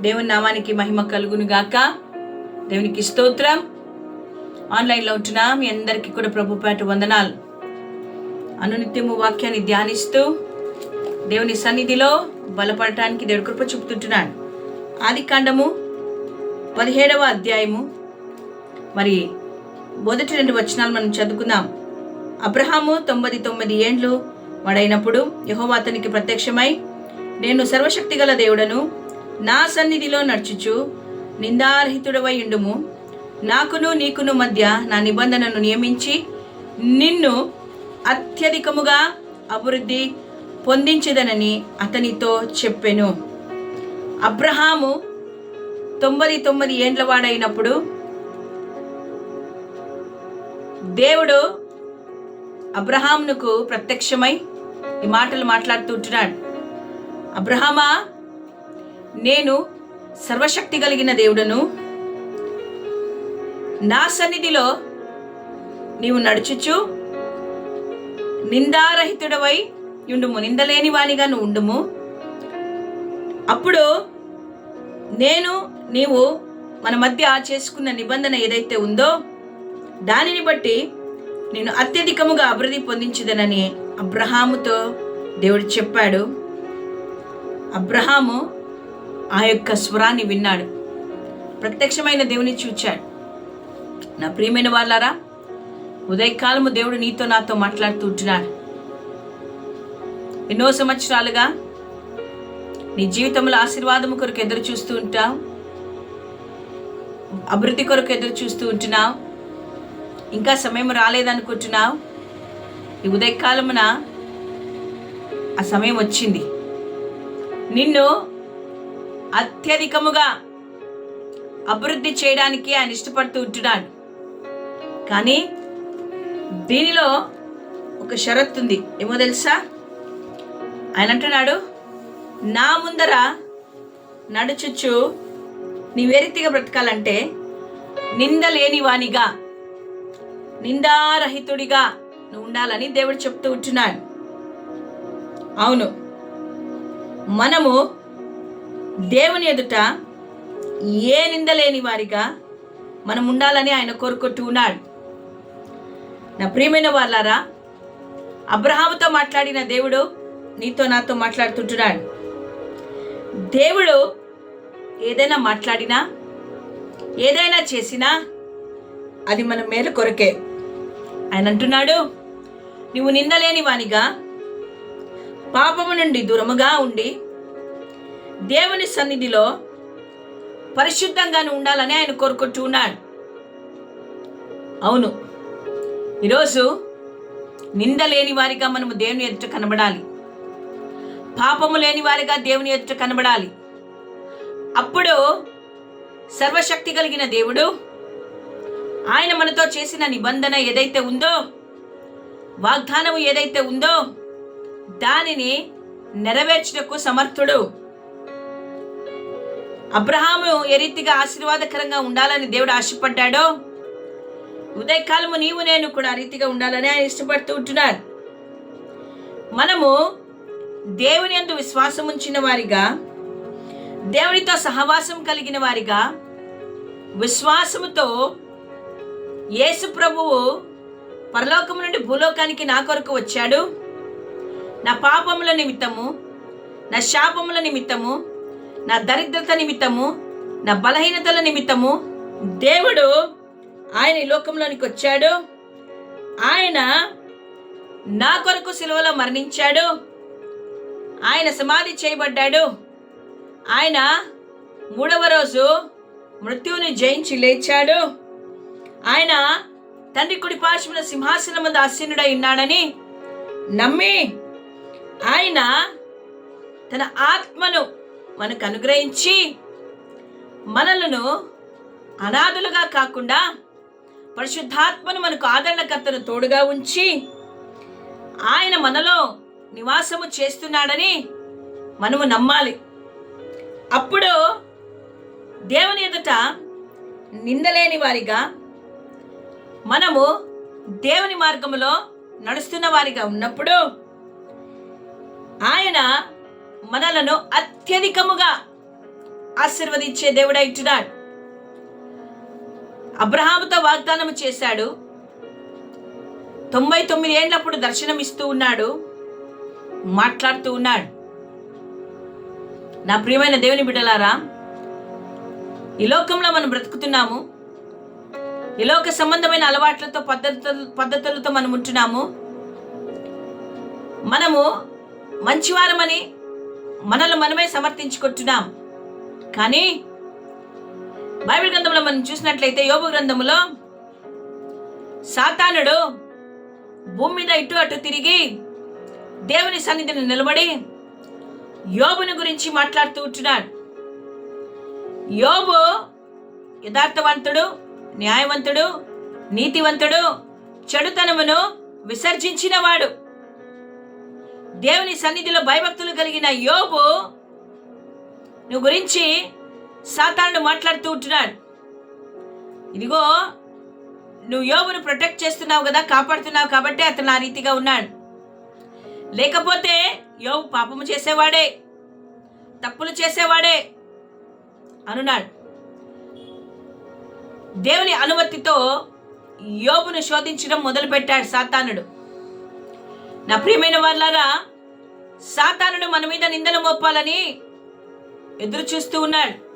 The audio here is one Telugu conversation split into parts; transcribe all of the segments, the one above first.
దేవుని నామానికి మహిమ కలుగును గాక దేవునికి స్తోత్రం. ఆన్లైన్లో ఉంటున్నా. మీ అందరికీ కూడా ప్రభుపేట వందనాలు. అనునిత్యము వాక్యాన్ని ధ్యానిస్తూ దేవుని సన్నిధిలో బలపడటానికి దేవుడి కృప చూపుతుంటున్నాడు. ఆది కాండము పదిహేడవ అధ్యాయము. మరి మొదటి రెండు వచనాలు మనం చదువుకుందాం. అబ్రహాము తొంభై తొమ్మిది ఏండ్లు వాడైనప్పుడు యెహోవా అతనికి ప్రత్యక్షమై నేను సర్వశక్తిగల దేవుడను నా సన్నిధిలో నడుచుచు నిందారహితుడవై ఉండుము. నాకును నీకును మధ్య నా నిబంధనను నియమించి నిన్ను అత్యధికముగా అభివృద్ధి పొందించదనని అతనితో చెప్పెను. అబ్రహాము తొంభై తొమ్మిది ఏండ్ల వాడైనప్పుడు దేవుడు అబ్రహాంనుకు ప్రత్యక్షమై ఈ మాటలు మాట్లాడుతూ ఉంటున్నాడు. అబ్రహామా నేను సర్వశక్తి కలిగిన దేవుడను. నా సన్నిధిలో నీవు నడుచుచు. నిందారహితుడవై ఉండుము. నిందలేని వానిగా నువ్వు ఉండుము. అప్పుడు నేను నీవు మన మధ్య చేసుకున్న నిబంధన ఏదైతే ఉందో దానిని బట్టి నేను అత్యధికముగా అభివృద్ధి పొందించదనని అబ్రహాముతో దేవుడు చెప్పాడు. అబ్రహాము ఆ యొక్క స్వరాన్ని విన్నాడు. ప్రత్యక్షమైన దేవుని చూచాడు. నా ప్రియమైన వాళ్ళారా ఉదయకాలము దేవుడు నీతో నాతో మాట్లాడుతూ ఉంటున్నాడు. ఎన్నో సంవత్సరాలుగా నీ జీవితంలో ఆశీర్వాదము కొరకు ఎదురు చూస్తూ ఉంటావు. అభివృద్ధి కొరకు ఎదురు చూస్తూ ఉంటున్నావు. ఇంకా సమయం రాలేదనుకుంటున్నావు. ఈ ఉదయకాలమున ఆ సమయం వచ్చింది. నిన్ను అత్యధికముగా అభివృద్ధి చేయడానికి ఆయన ఇష్టపడుతూ ఉంటున్నాడు. కానీ దీనిలో ఒక షరత్ ఉంది. ఏమో తెలుసా? ఆయన అంటున్నాడు నా ముందర నడుచుచు నీవేరీతిగా బ్రతకాలంటే నిందలేని వానిగా నిందారహితుడిగా నువ్వు ఉండాలని దేవుడు చెప్తూ ఉంటున్నాడు. అవును మనము దేవుని ఎదుట ఏ నిందలేని వారిగా మనం ఉండాలని ఆయన కోరుకుంటూ ఉన్నాడు. నా ప్రియమైన వాళ్ళారా అబ్రహాముతో మాట్లాడిన దేవుడు నీతో నాతో మాట్లాడుతుంటున్నాడు. దేవుడు ఏదైనా మాట్లాడినా ఏదైనా చేసినా అది మన మేర కొరకే. ఆయన అంటున్నాడు నువ్వు నిందలేని వానిగా పాపము నుండి దూరముగా ఉండి దేవుని సన్నిధిలో పరిశుద్ధంగానే ఉండాలని ఆయన కోరుకుంటూ ఉన్నాడు. అవును ఈరోజు నింద లేని వారిగా మనము దేవుని ఎదుట కనబడాలి. పాపము లేని వారిగా దేవుని ఎదుట కనబడాలి. అప్పుడు సర్వశక్తి కలిగిన దేవుడు ఆయన మనతో చేసిన నిబంధన ఏదైతే ఉందో వాగ్దానము ఏదైతే ఉందో దానిని నెరవేర్చుటకు సమర్థుడు. అబ్రహాము ఏ రీతిగా ఆశీర్వాదకరంగా ఉండాలని దేవుడు ఆశపడ్డాడో? ఉదయకాలము నీవు నేను కూడా ఆ రీతిగా ఉండాలని ఆయన ఇష్టపడుతూ ఉంటున్నారు. మనము దేవుని ఎందు విశ్వాసం ఉంచిన వారిగా దేవునితో సహవాసం కలిగిన వారిగా విశ్వాసముతో యేసు ప్రభువు పరలోకం నుండి భూలోకానికి నా కొరకు వచ్చాడు. నా పాపముల నిమిత్తము నా శాపముల నిమిత్తము నా దరిద్రత నిమిత్తము నా బలహీనతల నిమిత్తము దేవుడు ఆయన ఈ లోకంలోనికి వచ్చాడు. ఆయన నా కొరకు సిలువలో మరణించాడు. ఆయన సమాధి చేయబడ్డాడు. ఆయన మూడవ రోజు మృత్యువుని జయించి లేచాడు. ఆయన తండ్రి కుడి పార్శ్వన సింహాసనం మీద ఆసీనుడై ఉన్నాడని నమ్మి ఆయన తన ఆత్మను మనకు అనుగ్రహించి మనలను అనాథులుగా కాకుండా పరిశుద్ధాత్మను మనకు ఆదరణకర్తను తోడుగా ఉంచి ఆయన మనలో నివాసము చేస్తున్నాడని మనము నమ్మాలి. అప్పుడు దేవుని ఎదుట నిందలేని వారిగా మనము దేవుని మార్గములో నడుస్తున్న వారిగా ఉన్నప్పుడు ఆయన మనలను అత్యధికముగా ఆశీర్వదించే దేవుడై అబ్రహాముతో వాగ్దానం చేశాడు. తొంభై తొమ్మిది ఏండ్లప్పుడు దర్శనమిస్తూ ఉన్నాడు. మాట్లాడుతూ ఉన్నాడు. నా ప్రియమైన దేవుని బిడ్డలారా ఈ లోకంలో మనం బ్రతుకుతున్నాము. ఈ లోక సంబంధమైన అలవాట్లతో పద్ధతులు పద్ధతులతో మనం ఉంటున్నాము. మనము మంచివారమని మనల్ని మనమే సమర్థించుకుంటున్నాం. కానీ బైబిల్ గ్రంథంలో మనం చూసినట్లయితే యోగు గ్రంథములో సాతానుడు భూమి మీద ఇటు అటు తిరిగి దేవుని సన్నిధిని నిలబడి యోబుని గురించి మాట్లాడుతూ ఉంటున్నాడు. యోబు యథార్థవంతుడు న్యాయవంతుడు నీతివంతుడు చెడుతనమును విసర్జించినవాడు. దేవుని సన్నిధిలో భయభక్తులు కలిగిన యోబు నువ్వు గురించి సాతానుడు మాట్లాడుతూ ఉంటున్నాడు. ఇదిగో నువ్వు యోబును ప్రొటెక్ట్ చేస్తున్నావు కదా కాపాడుతున్నావు కాబట్టి అతను ఆ రీతిగా ఉన్నాడు. లేకపోతే యోబు పాపము చేసేవాడే తప్పులు చేసేవాడే అనున్నాడు. దేవుని అనుమతితో యోబును శోధించడం మొదలుపెట్టాడు సాతానుడు. నా ప్రియమైన వాళ్ళారా సాతానుడు మన మీద నిందలు మోపాలని ఎదురు చూస్తూ ఉన్నాడు.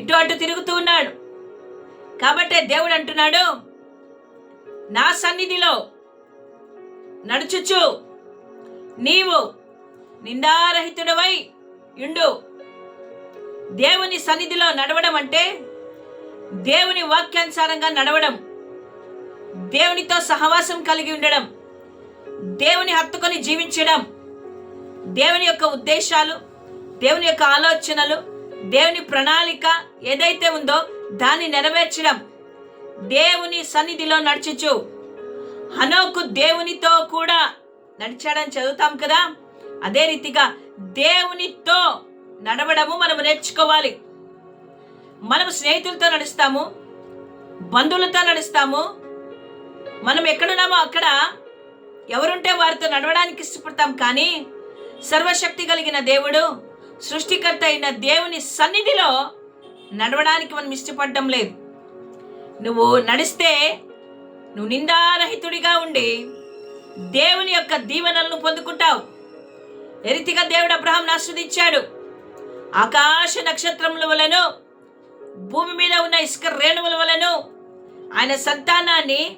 ఇటు అటు తిరుగుతూ ఉన్నాడు. కాబట్టే దేవుడు అంటున్నాడు నా సన్నిధిలో నడుచుచు నీవు నిందారహితుడవై ఉండు. దేవుని సన్నిధిలో నడవడం అంటే దేవుని వాక్యానుసారంగా నడవడం దేవునితో సహవాసం కలిగి ఉండడం దేవుని హత్తుకొని జీవించడం. దేవుని యొక్క ఉద్దేశాలు దేవుని యొక్క ఆలోచనలు దేవుని ప్రణాళిక ఏదైతే ఉందో దాన్ని నెరవేర్చడం. దేవుని సన్నిధిలో నడుచుచు. హనోకు దేవునితో కూడా నడిచాడని చదువుతాం కదా? అదే రీతిగా దేవునితో నడవడము మనం నేర్చుకోవాలి. మనం స్నేహితులతో నడుస్తాము బంధువులతో నడుస్తాము. మనం ఎక్కడున్నామో అక్కడ ఎవరుంటే వారితో నడవడానికి ఇష్టపడతాం కానీ సర్వశక్తి కలిగిన దేవుడు సృష్టికర్త అయిన దేవుని సన్నిధిలో నడవడానికి మనం ఇష్టపడడం లేదు. నువ్వు నడిస్తే నువ్వు నిందారహితుడిగా ఉండి దేవుని యొక్క దీవెనలను పొందుకుంటావు. ఎరితిగా దేవుడు అబ్రహాం ఆస్వాదించాడు? ఆకాశ నక్షత్రముల వలను భూమి మీద ఉన్న ఇసుక రేణువుల వలను ఆయన సంతానాన్ని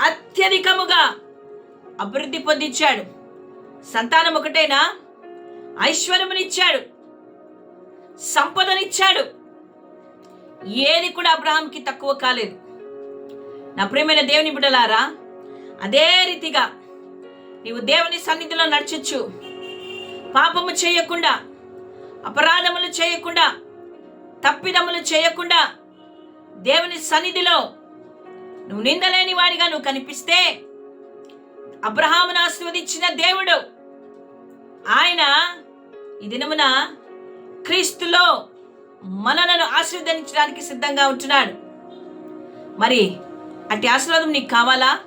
అత్యధికముగా అభివృద్ధి పొందించాడు. సంతానం ఒకటేనా? ఐశ్వర్యమునిచ్చాడు. సంపదనిచ్చాడు. ఏది కూడా అబ్రహాంకి తక్కువ కాలేదు. నా ప్రియమైన దేవుని బిడ్డలారా అదే రీతిగా నీవు దేవుని సన్నిధిలో నడచచ్చు పాపము చేయకుండా అపరాధములు చేయకుండా తప్పిదములు చేయకుండా దేవుని సన్నిధిలో నువ్వు నిందలేని వాడిగా నువ్వు కనిపిస్తే అబ్రహామును ఆశీర్వదించిన దేవుడు. ఆయన ఈ దినమున క్రీస్తులో మనలను ఆశీర్వదించడానికి సిద్ధంగా ఉంటున్నాడు. మరి అట్టి ఆశీర్వాదం నీకు కావాలా?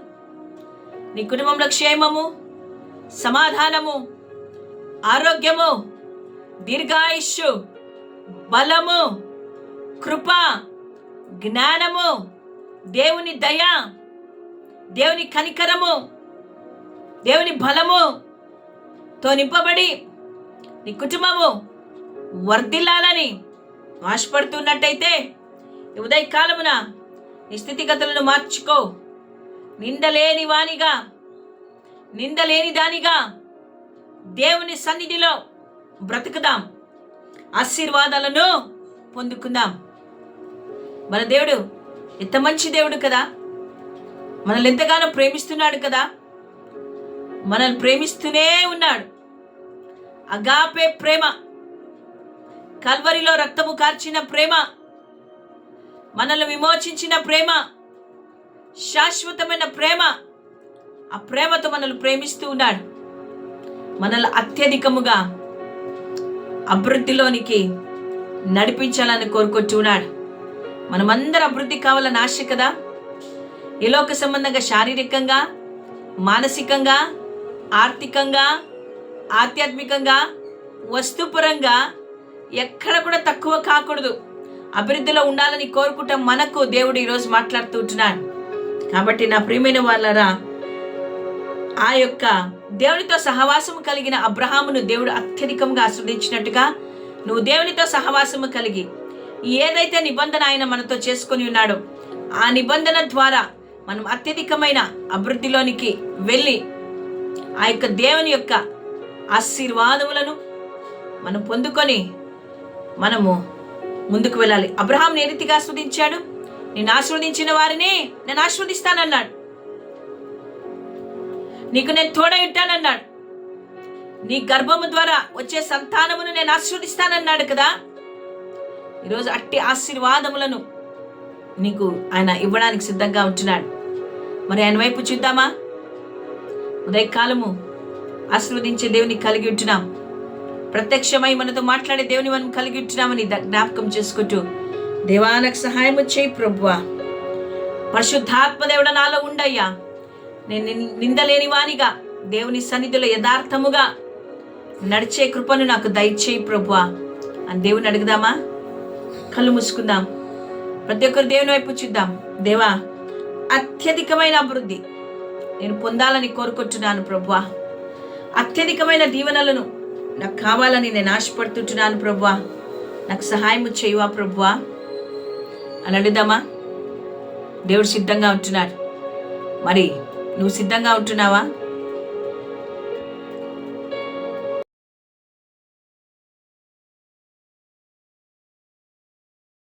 నీ కుటుంబంలో క్షేమము సమాధానము ఆరోగ్యము దీర్ఘాయుష్యు బలము కృప జ్ఞానము దేవుని దయ దేవుని కనికరము దేవుని బలము తో నింపబడి నీ కుటుంబము వర్ధిల్లాలని ఆశపడుతున్నట్టయితే ఉదయ ఉదయకాలమున నీ స్థితిగతులను మార్చుకో. నిందలేని వానిగా నిందలేని దానిగా దేవుని సన్నిధిలో బ్రతుకుదాం. ఆశీర్వాదాలను పొందుకుందాం. మన దేవుడు ఎంత మంచి దేవుడు కదా? మనల్ని ఎంతగానో ప్రేమిస్తున్నాడు కదా? మనల్ని ప్రేమిస్తూనే ఉన్నాడు. అగాపే ప్రేమ కల్వరిలో రక్తము కార్చిన ప్రేమ మనల్ని విమోచించిన ప్రేమ శాశ్వతమైన ప్రేమ ఆ ప్రేమతో మనల్ని ప్రేమిస్తూ ఉన్నాడు. మనల్ని అత్యధికముగా అభివృద్ధిలోనికి నడిపించాలని కోరుకొచ్చున్నాడు మనమందరం అభివృద్ధి కావాలని ఆశ కదా? ఈ లోక సంబంధంగా శారీరకంగా మానసికంగా ఆర్థికంగా ఆధ్యాత్మికంగా వస్తుపరంగా ఎక్కడ కూడా తక్కువ కాకూడదు. అభివృద్ధిలో ఉండాలని కోరుకుంటాం మనకు దేవుడు ఈరోజు మాట్లాడుతూ ఉంటున్నాడు. కాబట్టి నా ప్రియమైన వాళ్ళరా ఆ యొక్క దేవునితో సహవాసము కలిగిన అబ్రహామును దేవుడు అత్యధికంగా ఆస్వాదించినట్టుగా నువ్వు దేవునితో సహవాసము కలిగి ఏదైతే నిబంధన ఆయన మనతో చేసుకొని ఉన్నాడో ఆ నిబంధన ద్వారా మనం అత్యధికమైన అభివృద్ధిలోనికి వెళ్ళి ఆ యొక్క దేవుని యొక్క ఆశీర్వాదములను మనం పొందుకొని మనము ముందుకు వెళ్ళాలి. అబ్రహాం ఏ రీతిగా ఆస్వాదించాడు? నేను ఆస్వాదించిన వారిని నేను ఆస్వాదిస్తానన్నాడు నీకు నేను తోడై ఉంటానన్నాడు నీ గర్భము ద్వారా వచ్చే సంతానమును నేను ఆశీర్వదిస్తానన్నాడు కదా? ఈరోజు అట్టి ఆశీర్వాదములను నీకు ఆయన ఇవ్వడానికి సిద్ధంగా ఉంటున్నాడు. మరి ఆయన వైపు చూద్దామా? ఉదయకాలము ఆశీర్వదించే దేవుని కలిగి ఉంటున్నాం. ప్రత్యక్షమై మనతో మాట్లాడే దేవుని మనం కలిగి ఉంటున్నామని ద- జ్ఞాపకం చేసుకుంటూ దేవానికి సహాయం చేయి ప్రభువా. పరిశుద్ధాత్మ దేవుడ నాలో ఉండయ్యా. నేను నిందలేని వానిగా దేవుని సన్నిధిలో యథార్థముగా నడిచే కృపను నాకు దయచేయి ప్రభువా. అని దేవుని అడుగుదామా? కళ్ళు మూసుకుందాం. ప్రతి ఒక్కరు దేవుని వైపు చూద్దాం. దేవా అత్యధికమైన అభివృద్ధి నేను పొందాలని కోరుకుంటున్నాను ప్రభా అత్యధికమైన దీవెనలను నాకు కావాలని నేను ఆశపడుతుంటున్నాను ప్రభా నాకు సహాయం చేయవా ప్రభువా? అని అడుగుదామా దేవుడు సిద్ధంగా ఉంటున్నాడు. మరి నువ్వు సిద్ధంగా ఉంటున్నావా?